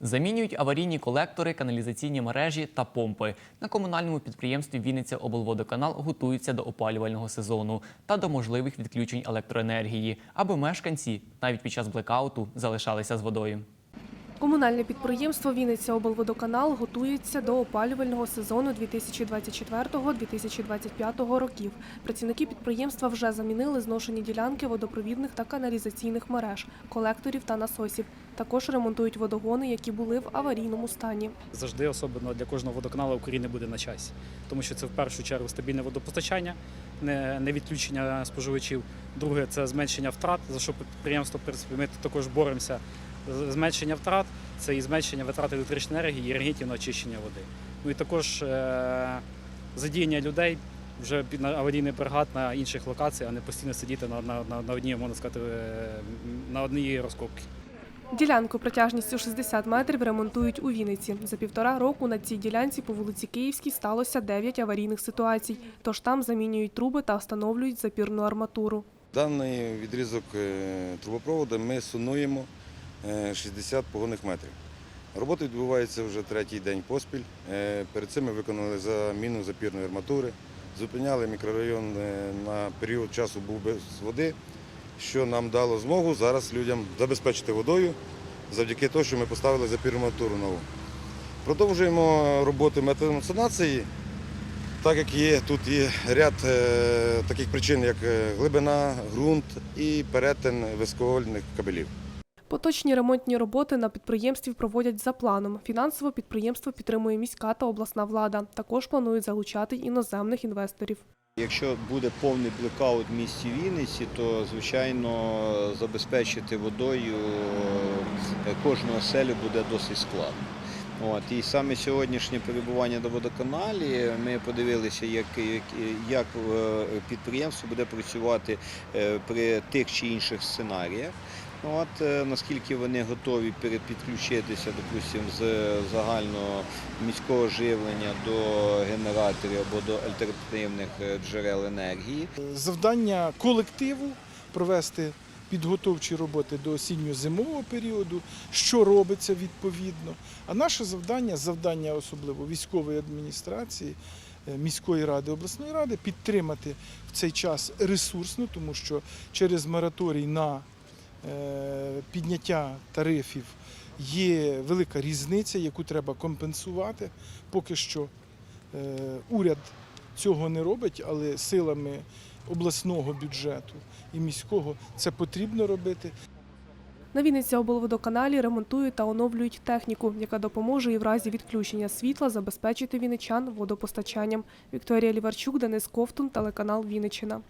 Замінюють аварійні колектори, каналізаційні мережі та помпи. На комунальному підприємстві Вінниця облводоканал готуються до опалювального сезону та до можливих відключень електроенергії, аби мешканці навіть під час блекауту залишалися з водою. Комунальне підприємство Вінниця облводоканал готується до опалювального сезону 2024-2025 років. Працівники підприємства вже замінили зношені ділянки водопровідних та каналізаційних мереж, колекторів та насосів. Також ремонтують водогони, які були в аварійному стані. завжди особливо для кожного водоканалу України буде на часі, тому що це в першу чергу стабільне водопостачання, не, відключення споживачів. Друге це зменшення втрат, за що підприємство в принципі, ми також боремося. Зменшення втрат це і зменшення витрат електричної енергії і регітів на очищення води. Ну і також е- задіяння людей вже під на аварійний бригад на інших локаціях, а не постійно сидіти на, на, на, на одній, можна сказати, е, на одній розкопці. Ділянку протяжністю 60 метрів ремонтують у Вінниці. За півтора року на цій ділянці по вулиці Київській сталося 9 аварійних ситуацій. Тож там замінюють труби та встановлюють запірну арматуру. Даний відрізок е, трубопроводу ми сунуємо 60 погонних метрів. Робота відбувається вже третій день поспіль. Е, Перед цим ми виконали заміну запірної арматури, зупиняли мікрорайон е, на період часу був без води, що нам дало змогу зараз людям забезпечити водою завдяки тому, що ми поставили запірну арматуру нову. Продовжуємо роботи методом. Так як є, тут є ряд е, таких причин, як е, глибина, ґрунт і перетин високовольтних кабелів. Поточні ремонтні роботи на підприємстві проводять за планом. Фінансово підприємство підтримує міська та обласна влада. Також планують залучати іноземних інвесторів. Якщо буде повний блекаут в місті Вінниці, то звичайно забезпечити водою е, кожну оселю буде досить складно. От, і саме сьогоднішнє перебування на водоканалі ми подивилися, як, як, як е, підприємство буде працювати е, при тих чи інших сценаріях. От, е, наскільки вони готові перепідключитися, допустим, з загального міського живлення до генераторів або до альтернативних е, джерел енергії. завдання колективу провести підготовчі роботи до осінньо-зимового періоду, що робиться відповідно. А наше завдання, завдання особливо військової адміністрації, е, міської ради, обласної ради, підтримати в цей час ресурсно, тому що через мораторій на підняття тарифів є велика різниця, яку треба компенсувати. Поки що е, уряд цього не робить, але силами обласного бюджету і міського це потрібно робити. На Вінниця облводоканалі ремонтують та оновлюють техніку, яка допоможе і в разі відключення світла забезпечити вінничан водопостачанням. Вікторія Ліварчук, Денис Ковтун, телеканал Вінниччина.